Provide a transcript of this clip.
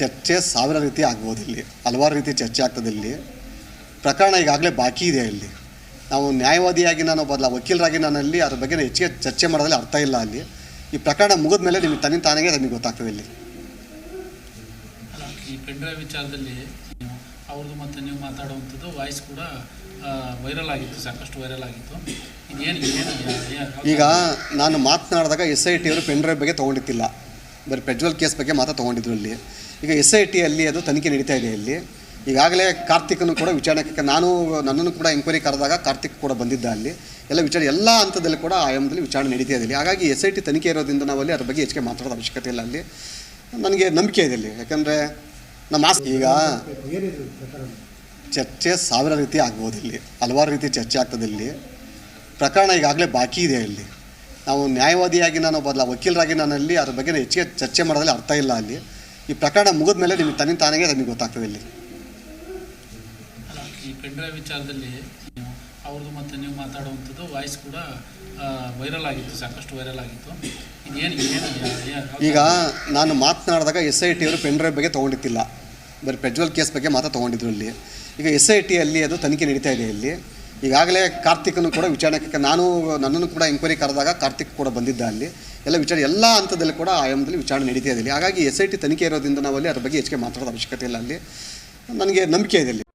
ಚರ್ಚೆ ಸಾವಿರ ರೀತಿ ಆಗ್ಬೋದು ಇಲ್ಲಿ. ಹಲವಾರು ರೀತಿ ಚರ್ಚೆ ಆಗ್ತದೆ ಇಲ್ಲಿ. ಪ್ರಕರಣ ಈಗಾಗಲೇ ಬಾಕಿ ಇದೆ ಇಲ್ಲಿ. ನಾವು ನ್ಯಾಯವಾದಿಯಾಗಿ ನಾನು ಬದಲ ವಕೀಲರಾಗಿ ನಾನು ಅಲ್ಲಿ ಅದ್ರ ಬಗ್ಗೆ ಹೆಚ್ಚಿಗೆ ಚರ್ಚೆ ಮಾಡೋದ್ರಲ್ಲಿ ಅರ್ಥ ಇಲ್ಲ ಅಲ್ಲಿ. ಈ ಪ್ರಕರಣ ಮುಗಿದ ಮೇಲೆ ನಿಮಗೆ ತನ್ನ ತಾನೇ ನಿಮಗೆ ಗೊತ್ತಾಗ್ತದೆ ಇಲ್ಲಿ. ಈ ವಿಚಾರದಲ್ಲಿ ಅವ್ರದ್ದು ಮತ್ತು ನೀವು ಮಾತಾಡುವಂಥದ್ದು ವಾಯ್ಸ್ ಕೂಡ ವೈರಲ್ ಆಗಿತ್ತು ಸಾಕಷ್ಟು ವೈರಲ್ ಆಗಿತ್ತು. ಈಗ ನಾನು ಮಾತನಾಡಿದಾಗ ಎಸ್ ಐ ಟಿ ಅವರು ಪೆಂಡ್ರೈವ್ ಬಗ್ಗೆ ತೊಗೊಂಡಿತ್ತಿಲ್ಲ ಬರೀ ಪ್ರಜ್ವಲ್ ಕೇಸ್ ಬಗ್ಗೆ ಮಾತ್ರ ತೊಗೊಂಡಿದ್ರು ಅಲ್ಲಿ ಈಗ ಎಸ್ ಐ ಟಿಯಲ್ಲಿ ಅದು ತನಿಖೆ ನಡೀತಾ ಇದೆ ಇಲ್ಲಿ. ಈಗಾಗಲೇ ಕಾರ್ತಿಕ್ನು ಕೂಡ ವಿಚಾರಣೆ ನಾನು ನನ್ನನ್ನು ಕೂಡ ಎಂಕ್ವೈರಿ ಕರೆದಾಗ ಕಾರ್ತಿಕ್ ಕೂಡ ಬಂದಿದ್ದ ಅಲ್ಲಿ. ಎಲ್ಲ ವಿಚಾರ, ಎಲ್ಲ ಹಂತದಲ್ಲಿ ಕೂಡ ಆಯಾಮದಲ್ಲಿ ವಿಚಾರಣೆ ನಡೀತಾ ಇದೆ ಇಲ್ಲಿ. ಹಾಗಾಗಿ ಎಸ್ ಐ ಟಿ ತನಿಖೆ ಇರೋದ್ರಿಂದ ಅಲ್ಲಿ ಅದ್ರ ಬಗ್ಗೆ ಹೆಚ್ಚಿಗೆ ಮಾತಾಡೋದು ಅವಶ್ಯಕತೆ ಇಲ್ಲ ಅಲ್ಲಿ. ನನಗೆ ನಂಬಿಕೆ ಇದೆ ಇಲ್ಲಿ. ಯಾಕಂದರೆ ನಮ್ಮ ಆಸ್ತಿ ಈಗ ಚರ್ಚೆ ಸಾವಿರ ರೀತಿ ಆಗ್ಬೋದು ಇಲ್ಲಿ. ಹಲವಾರು ರೀತಿ ಚರ್ಚೆ ಆಗ್ತದೆ ಇಲ್ಲಿ. ಪ್ರಕರಣ ಈಗಾಗಲೇ ಬಾಕಿ ಇದೆ ಇಲ್ಲಿ. ನಾವು ನ್ಯಾಯವಾದಿಯಾಗಿ ನಾನು ಬದಲ ವಕೀಲರಾಗಿ ನಾನು ಅಲ್ಲಿ ಅದ್ರ ಬಗ್ಗೆ ಹೆಚ್ಚಿಗೆ ಚರ್ಚೆ ಮಾಡೋದ್ರಲ್ಲಿ ಅರ್ಥ ಇಲ್ಲ ಅಲ್ಲಿ. ಈ ಪ್ರಕರಣ ಮುಗಿದ ಮೇಲೆ ನಿಮಗೆ ತನ್ನ ತಾನಾಗೆ ನಿಮಗೆ ಗೊತ್ತಾಗ್ತದೆ ಇಲ್ಲಿ. ಈ ವಿಚಾರದಲ್ಲಿ ಅವ್ರದ್ದು ಮತ್ತು ನೀವು ಮಾತಾಡುವಂಥದ್ದು ವಾಯ್ಸ್ ಕೂಡ ವೈರಲ್ ಆಗಿತ್ತು ಸಾಕಷ್ಟು ವೈರಲ್ ಆಗಿತ್ತು. ಈಗ ನಾನು ಮಾತನಾಡಿದಾಗ ಎಸ್ ಐ ಟಿಯವರು ಅವರು ಪೆನ್ಡ್ರೈವ್ ಬಗ್ಗೆ ತೊಗೊಂಡಿತ್ತಿಲ್ಲ ಬರೀ ಪ್ರಜ್ವಲ್ ಕೇಸ್ ಬಗ್ಗೆ ಮಾತ್ರ ತೊಗೊಂಡಿದ್ರು ಅಲ್ಲಿ. ಈಗ ಎಸ್ ಐ ಟಿಯಲ್ಲಿ ಅದು ತನಿಖೆ ನಡೀತಾ ಇದೆ ಇಲ್ಲಿ. ಈಗಾಗಲೇ ಕಾರ್ತಿಕ್ನೂ ಕೂಡ ವಿಚಾರಣೆ ನಾನು ನನ್ನನ್ನು ಕೂಡ ಎಂಕ್ವೈರಿ ಕರೆದಾಗ ಕಾರ್ತಿಕ್ ಕೂಡ ಬಂದಿದ್ದ ಅಲ್ಲಿ. ಎಲ್ಲ ವಿಚಾರ, ಎಲ್ಲ ಹಂತದಲ್ಲಿ ಕೂಡ ಆಯಾಮದಲ್ಲಿ ವಿಚಾರಣೆ ನಡೀತಾ ಇದೆ ಹಾಗಾಗಿ ಎಸ್ ಐ ಟಿ ತನಿಖೆ ಇರೋದ್ರಿಂದ ನಾವಲ್ಲಿ ಅದ್ರ ಬಗ್ಗೆ ಹೆಚ್ಚಿಗೆ ಮಾತಾಡೋದ ಅವಶ್ಯಕತೆ ಇಲ್ಲ ಅಲ್ಲಿ. ನನಗೆ ನಂಬಿಕೆ ಇದೆ ಇಲ್ಲಿ